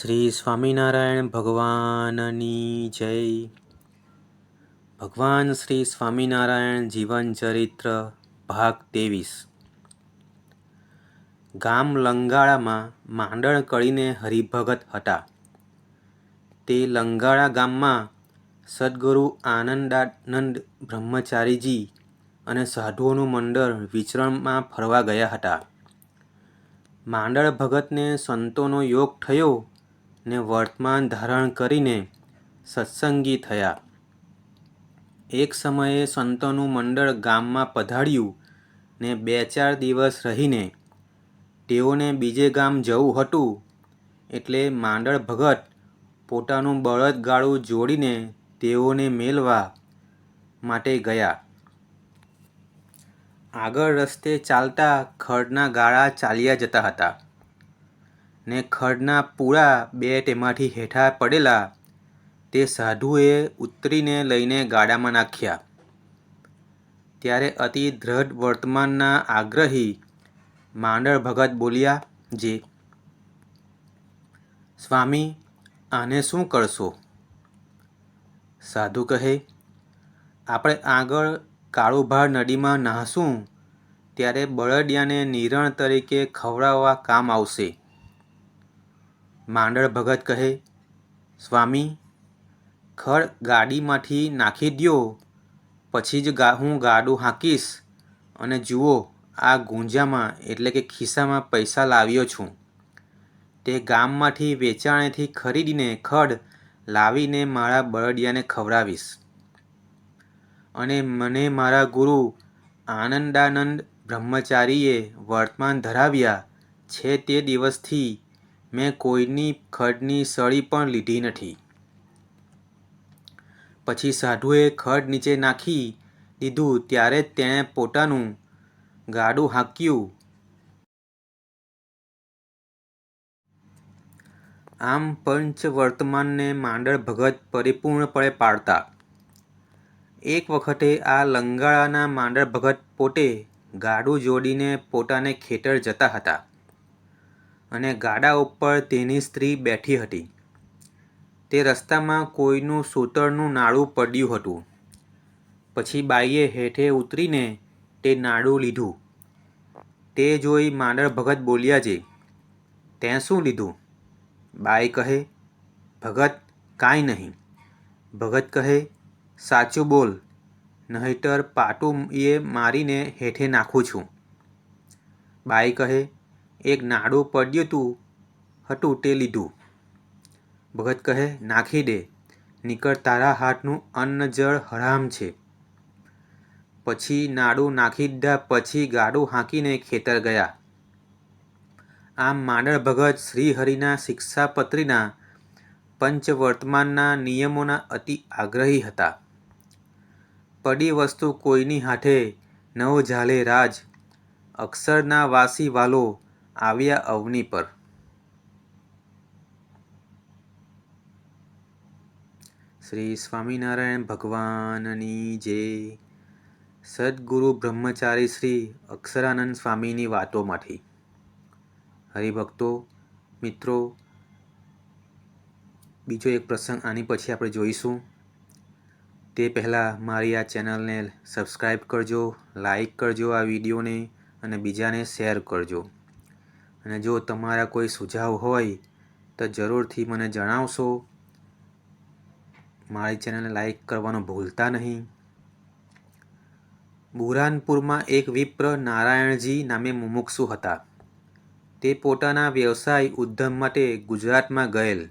શ્રી સ્વામિનારાયણ ભગવાનની જય. ભગવાન શ્રી સ્વામિનારાયણ જીવન ચરિત્ર ભાગ ત્રેવીસ. ગામ લંગાળામાં માંડણ કળીને હરિભગત હતા. તે લંગાળા ગામમાં સદગુરુ આનંદાનંદ બ્રહ્મચારીજી અને સાધુઓનું મંડળ વિચરણમાં ફરવા ગયા હતા. માંડળ ભગતને સંતોનો યોગ થયો ને વર્તમાન ધારણ કરીને સત્સંગી થયા. એક સમયે સંતોનું મંડળ ગામમાં પધાર્યું ને બે ચાર દિવસ રહીને તેઓને બીજે ગામ જવું હતું એટલે માંડળ ભગત પોતાનું બળદ ગાળું જોડીને તેઓને મેલવા માટે ગયા. આગળ રસ્તે ચાલતા ખડના ગાળા ચાલ્યા જતા હતા. ને ખડના પૂળા બે તેમાંથી હેઠા પડેલા તે સાધુએ ઉતરીને લઈને ગાડામાં નાખ્યા. ત્યારે અતિ દ્રઢ વર્તમાનના આગ્રહી માંડળ ભગત બોલ્યા, જે, સ્વામી, આને શું કરશો? સાધુ કહે, આપણે આગળ કાળુભાર નદીમાં નાહશું, ત્યારે બળદિયાને નિરણ તરીકે ખવડાવવા કામ આવશે. માંડળ ભગત કહે, સ્વામી, ખડ ગાડીમાંથી નાખી દ્યો, પછી જ ગા હું ગાડું હાંકીશ અને જુઓ, આ ગુંજામાં એટલે કે ખિસ્સામાં પૈસા લાવ્યો છું. તે ગામમાંથી વેચાણેથી ખરીદીને ખડ લાવીને મારા બળદિયાને ખવડાવીશ. અને મને મારા ગુરુ આનંદાનંદ બ્રહ્મચારીએ વર્તમાન ધરાવ્યા છે તે દિવસથી મેં કોઈની ખડની સળી પણ લીધી નથી. પછી સાધુએ ખડ નીચે નાખી દીધું, ત્યારે તેણે પોતાનું ગાડું હાંક્યું. આમ પંચ વર્તમાનને માંડળ ભગત પરિપૂર્ણપણે પાડતા. એક વખતે આ લંગાળાના માંડળ ભગત પોતે ગાડું જોડીને પોતાને ખેતર જતા હતા. અને ગાડા ઉપર તેની સ્ત્રી બેઠી હતી. તે રસ્તામાં કોઈનું સૂતરનું નાડું પડ્યું હતું. પછી બાઈએ હેઠે ઉતરીને તે નાડું લીધું. તે જોઈ માંડળ ભગત બોલ્યા છે, તે શું લીધું? બાઈ કહે, ભગત કાંઈ નહીં. ભગત કહે, સાચું બોલ, નહીતર પાટું એ મારીને હેઠે નાખું છું. બાઈ કહે એક નાડું પડ્યું તું હતું તે લીધું. ભગત કહે, નાખી દે. નીકળ તારા હાથનું અન્ન જળ હરામ છે. પછી નાડું નાખી દીધા, પછી ગાડું હાંકીને ખેતર ગયા. આમ માંડળ ભગત શ્રીહરિના શિક્ષાપત્રીના પંચવર્તમાનના નિયમોના અતિ આગ્રહી હતા. પડી વસ્તુ કોઈની હાથે નવ ઝાલે રાજ. અક્ષરના વાસી વાલો આવ્યા અવની પર. શ્રી સ્વામિનારાયણ ભગવાનની જે સદગુરુ બ્રહ્મચારી શ્રી અક્ષરાનંદ સ્વામીની વાતોમાંથી. હરિભક્તો, મિત્રો, બીજો એક પ્રસંગ આની પછી આપણે જોઈશું. તે પહેલાં મારી આ ચેનલને સબસ્ક્રાઈબ કરજો લાઈક કરજો આ વિડીયોને અને બીજાને શેર કરજો. અને જો તમારા કોઈ સુઝાવ હોય, તો જરૂરથી મને જણાવશો. મારી ચેનલને લાઈક કરવાનું ભૂલતા નહીં. બુરાનપુરમાં એક વિપ્ર નારાયણજી નામે મુમુક્ષુ હતા. તે પોતાના વ્યવસાય ઉદ્યમ માટે ગુજરાતમાં ગયેલ.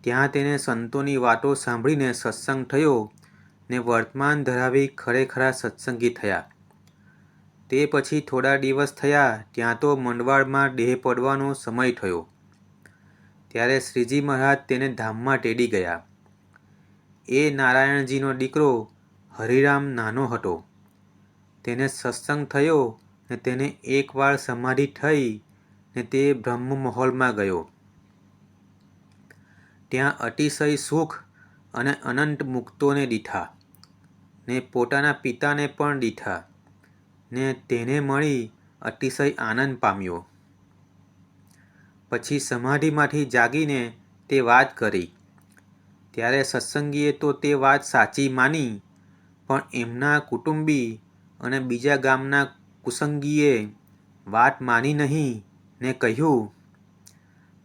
ત્યાં તેને સંતોની વાતો સાંભળીને સત્સંગ થયો ને વર્તમાન ધરાવી ખરેખરા સત્સંગી થયા. તે પછી થોડા દિવસ થયા, ત્યાં તો મંડવાળમાં દેહ પડવાનો સમય થયો. ત્યારે શ્રીજી મહારાજ તેને ધામમાં ટેડી ગયા. એ નારાયણજીનો દીકરો હરિરામ નાનો હતો. તેને સત્સંગ થયો ને તેને એકવાર સમાધિ થઈ ને તે બ્રહ્મ મહોલમાં ગયો. ત્યાં અતિશય સુખ અને અનંત મુક્તોને દીઠા ને પોતાના પિતાને પણ દીઠા. ને તેને મળી અતિશય આનંદ પામ્યો. પછી સમાધિમાંથી જાગીને તે વાત કરી. ત્યારે સત્સંગીએ તો તે વાત સાચી માની, પણ એમના કુટુંબી અને બીજા ગામના કુસંગીએ વાત માની નહીં ને કહ્યું,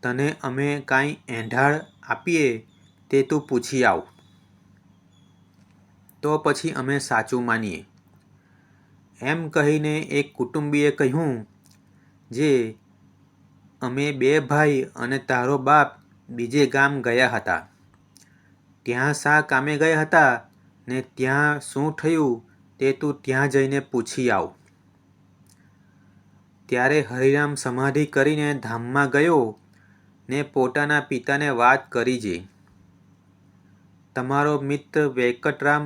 તને અમે કાંઈ એંઢાળ આપીએ તે તું પૂછી આવ. તો પછી અમે સાચું માનીએ. એમ કહીને એક કુટુંબીએ કહ્યું, જે અમે બે ભાઈ અને તારો બાપ બીજે ગામ ગયા હતા. ત્યાં શા કામે ગયા હતા ને ત્યાં શું થયું તે તું ત્યાં જઈને પૂછી આવ. ત્યારે હરિરામ સમાધિ કરીને ધામમાં ગયો ને પોતાના પિતાને વાત કરી જે, તમારો મિત્ર વેંકટરામ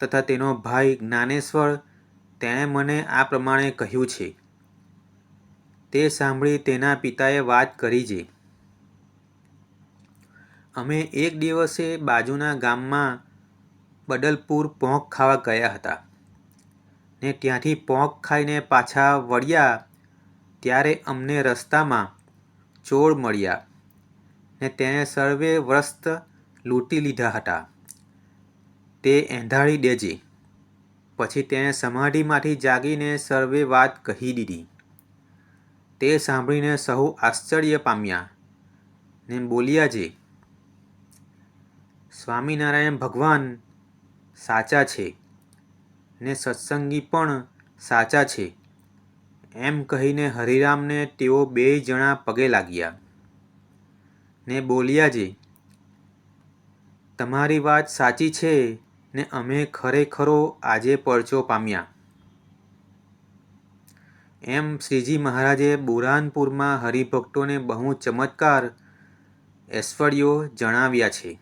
તથા તેનો ભાઈ જ્ઞાનેશ્વર તેણે મને આ પ્રમાણે કહ્યું છે. તે સાંભળી તેના પિતાએ વાત કરી છે અમે એક દિવસે બાજુના ગામમાં બદલપુર પોંખ ખાવા ગયા હતા. ને ત્યાંથી પોંખ ખાઈને પાછા વળ્યા ત્યારે અમને રસ્તામાં ચોર મળ્યા ને તેણે સર્વે વ્રસ્ત લૂંટી લીધા હતા. તે એંધાળી દેજે. પછી તેણે સમાધિમાંથી જાગીને સર્વે વાત કહી દીધી. તે સાંભળીને સહુ આશ્ચર્ય પામ્યા. ને બોલ્યા જે? સ્વામિનારાયણ ભગવાન સાચા છે ને સત્સંગી પણ સાચા છે. એમ કહીને હરિરામને તેઓ બેય જણા પગે લાગ્યા. ને બોલ્યા જે? તમારી વાત સાચી છે ને અમે ખરેખરો આજે પરચો પામ્યા. એમ શ્રીજી મહારાજે બુરહાનપુરમાં હરિભક્તોને બહુ ચમત્કાર ઐશ્વર્યો જણાવ્યા છે.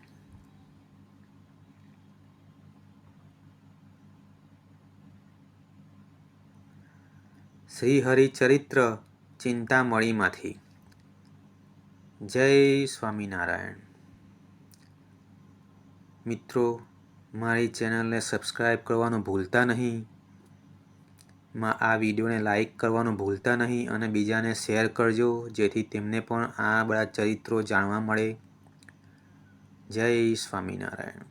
શ્રી હરિચરિત્ર ચિંતામણીમાંથી. જય સ્વામિનારાયણ. મિત્રો મારી ચેનલને સબસ્ક્રાઈબ કરવાનું ભૂલતા નહીં. માં આ વિડીયોને લાઈક કરવાનું ભૂલતા નહીં અને બીજાને શેર કરજો, જેથી તેમને પણ આ બધા ચરિત્રો જાણવા મળે. જય સ્વામિનારાયણ.